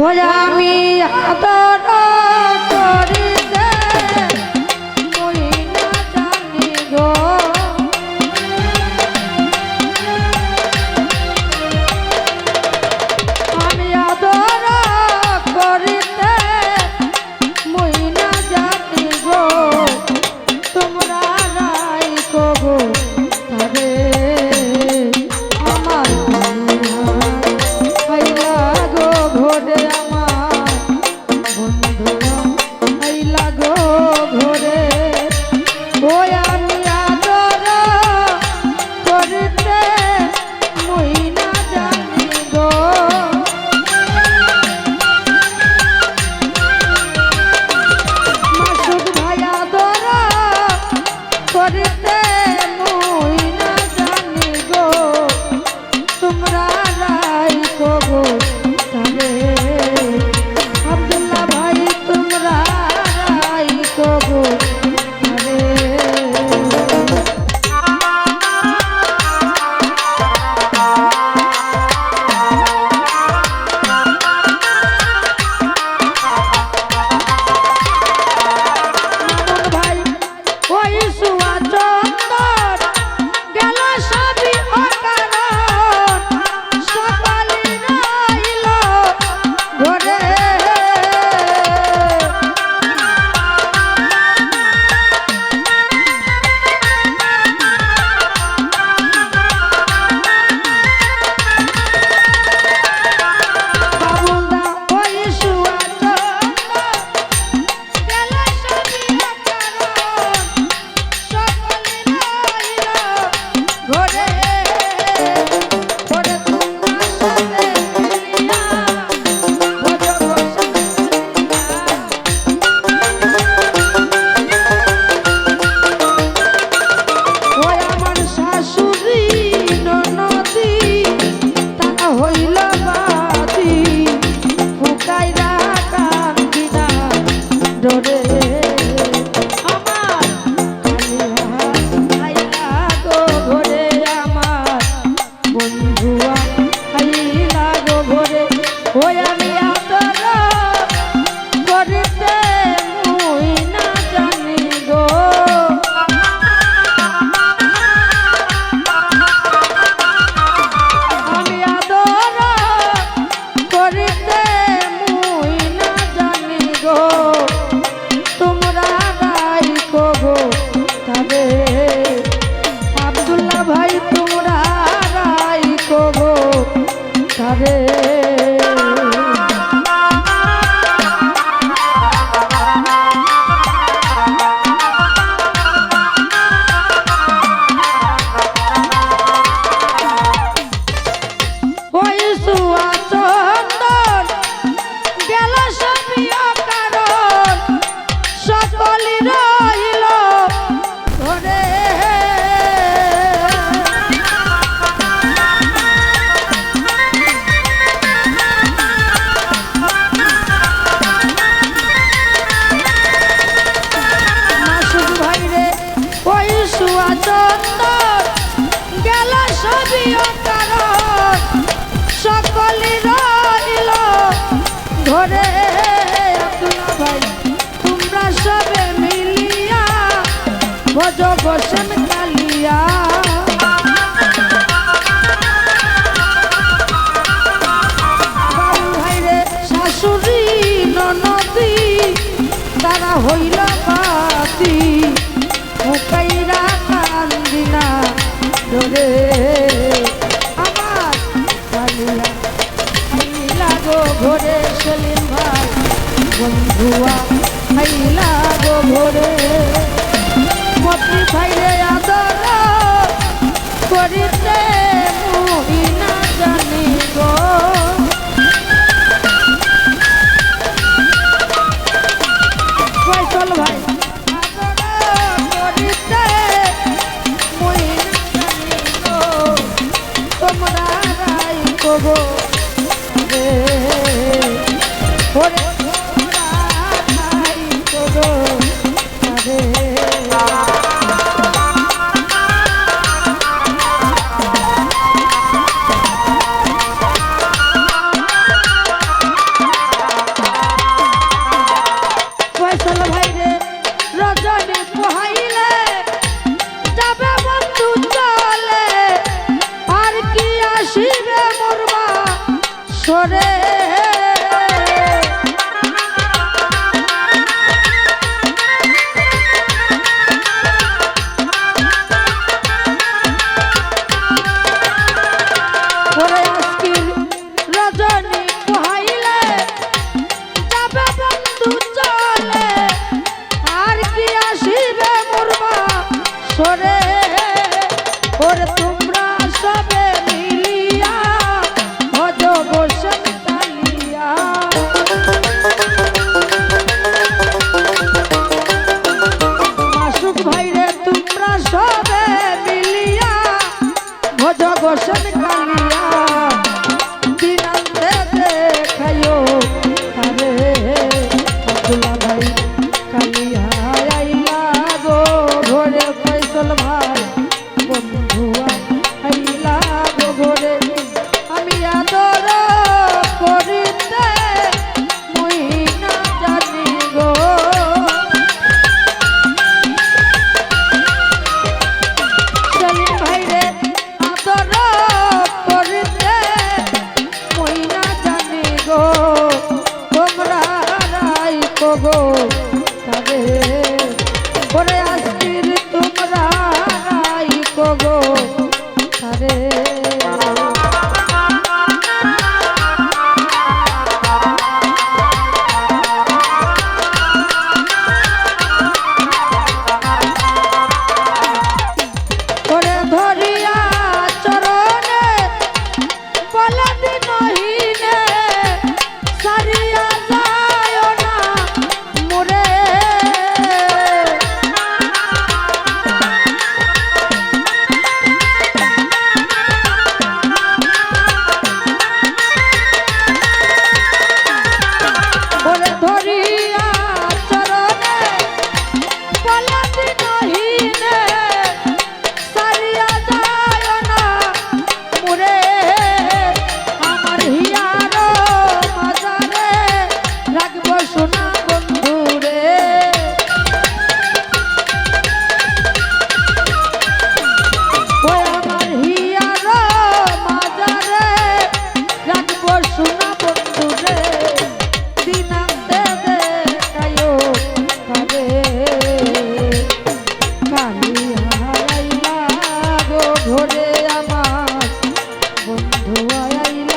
Olha! Mm-hmm. করতে যত গেল সবই কারণ সকলে রইল ধরে আব্দুল্লা ভাই তোমরা সবে মিলিয়া ভজ বসন আমার কালিলা হাইলা গো ভোরে সলিম ভাই বন্ধুয়া হাইলা গো ভোরে গো রে। 我要一